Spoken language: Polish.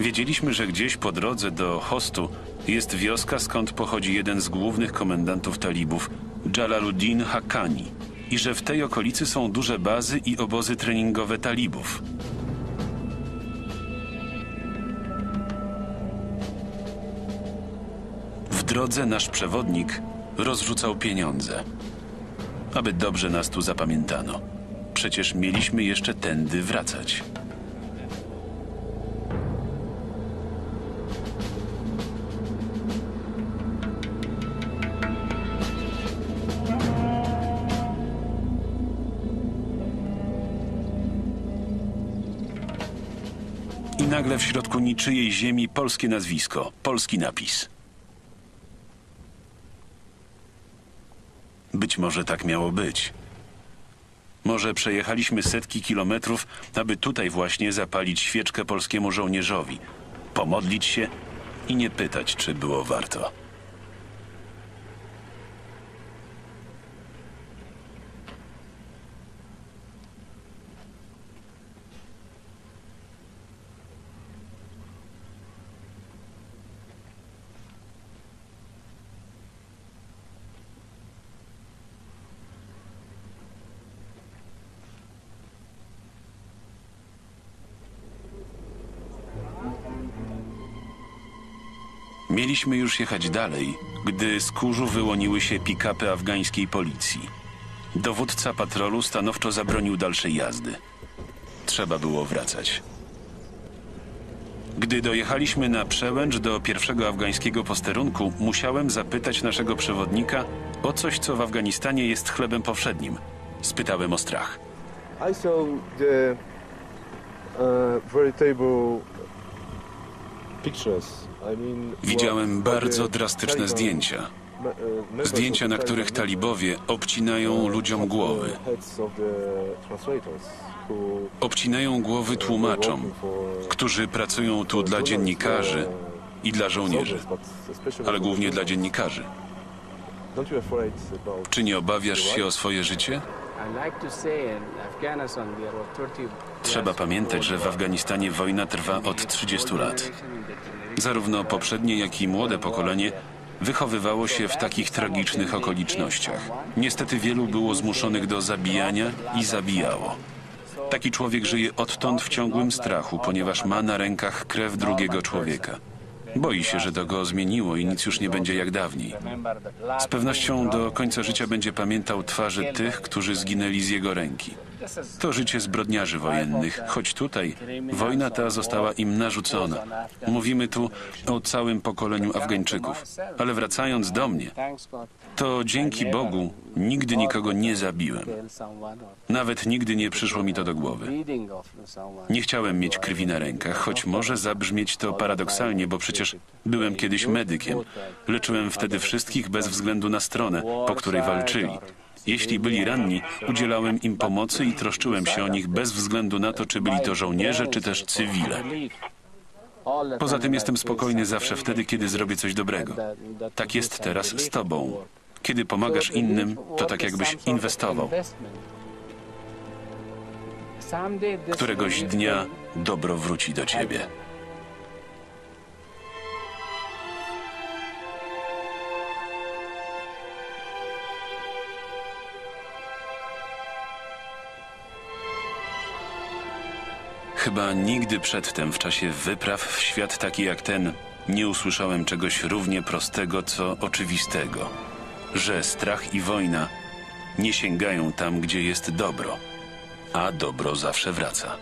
Wiedzieliśmy, że gdzieś po drodze do Hostu jest wioska, skąd pochodzi jeden z głównych komendantów talibów, Jalaluddin Haqqani, i że w tej okolicy są duże bazy i obozy treningowe talibów. W drodze nasz przewodnik rozrzucał pieniądze, aby dobrze nas tu zapamiętano. Przecież mieliśmy jeszcze tędy wracać. I nagle w środku niczyjej ziemi polskie nazwisko, polski napis. Być może tak miało być. Może przejechaliśmy setki kilometrów, aby tutaj właśnie zapalić świeczkę polskiemu żołnierzowi, pomodlić się i nie pytać, czy było warto. Mieliśmy już jechać dalej, gdy z kurzu wyłoniły się pick-upy afgańskiej policji. Dowódca patrolu stanowczo zabronił dalszej jazdy. Trzeba było wracać. Gdy dojechaliśmy na przełęcz do pierwszego afgańskiego posterunku, musiałem zapytać naszego przewodnika o coś, co w Afganistanie jest chlebem powszednim. Spytałem o strach. I saw the uh, veritable Widziałem bardzo drastyczne zdjęcia. uh, Zdjęcia, na których talibowie obcinają ludziom głowy. Obcinają głowy tłumaczom, którzy pracują tu dla dziennikarzy i dla żołnierzy, ale głównie dla dziennikarzy. Czy nie obawiasz się o swoje życie? I like to say in Afghanistan we are about 30 Trzeba pamiętać, że w Afganistanie wojna trwa od 30 lat. Zarówno poprzednie, jak i młode pokolenie wychowywało się w takich tragicznych okolicznościach. Niestety wielu było zmuszonych do zabijania i zabijało. Taki człowiek żyje odtąd w ciągłym strachu, ponieważ ma na rękach krew drugiego człowieka. Boi się, że to go zmieniło i nic już nie będzie jak dawniej. Z pewnością do końca życia będzie pamiętał twarze tych, którzy zginęli z jego ręki. To życie zbrodniarzy wojennych, choć tutaj wojna ta została im narzucona. Mówimy tu o całym pokoleniu Afgańczyków. Ale wracając do mnie, to dzięki Bogu nigdy nikogo nie zabiłem. Nawet nigdy nie przyszło mi to do głowy. Nie chciałem mieć krwi na rękach, choć może zabrzmieć to paradoksalnie, bo przecież byłem kiedyś medykiem. Leczyłem wtedy wszystkich bez względu na stronę, po której walczyli. Jeśli byli ranni, udzielałem im pomocy i troszczyłem się o nich bez względu na to, czy byli to żołnierze, czy też cywile. Poza tym jestem spokojny zawsze wtedy, kiedy zrobię coś dobrego. Tak jest teraz z tobą. Kiedy pomagasz innym, to tak jakbyś inwestował. Któregoś dnia dobro wróci do ciebie. Chyba nigdy przedtem w czasie wypraw w świat taki jak ten nie usłyszałem czegoś równie prostego, co oczywistego, że strach i wojna nie sięgają tam, gdzie jest dobro, a dobro zawsze wraca.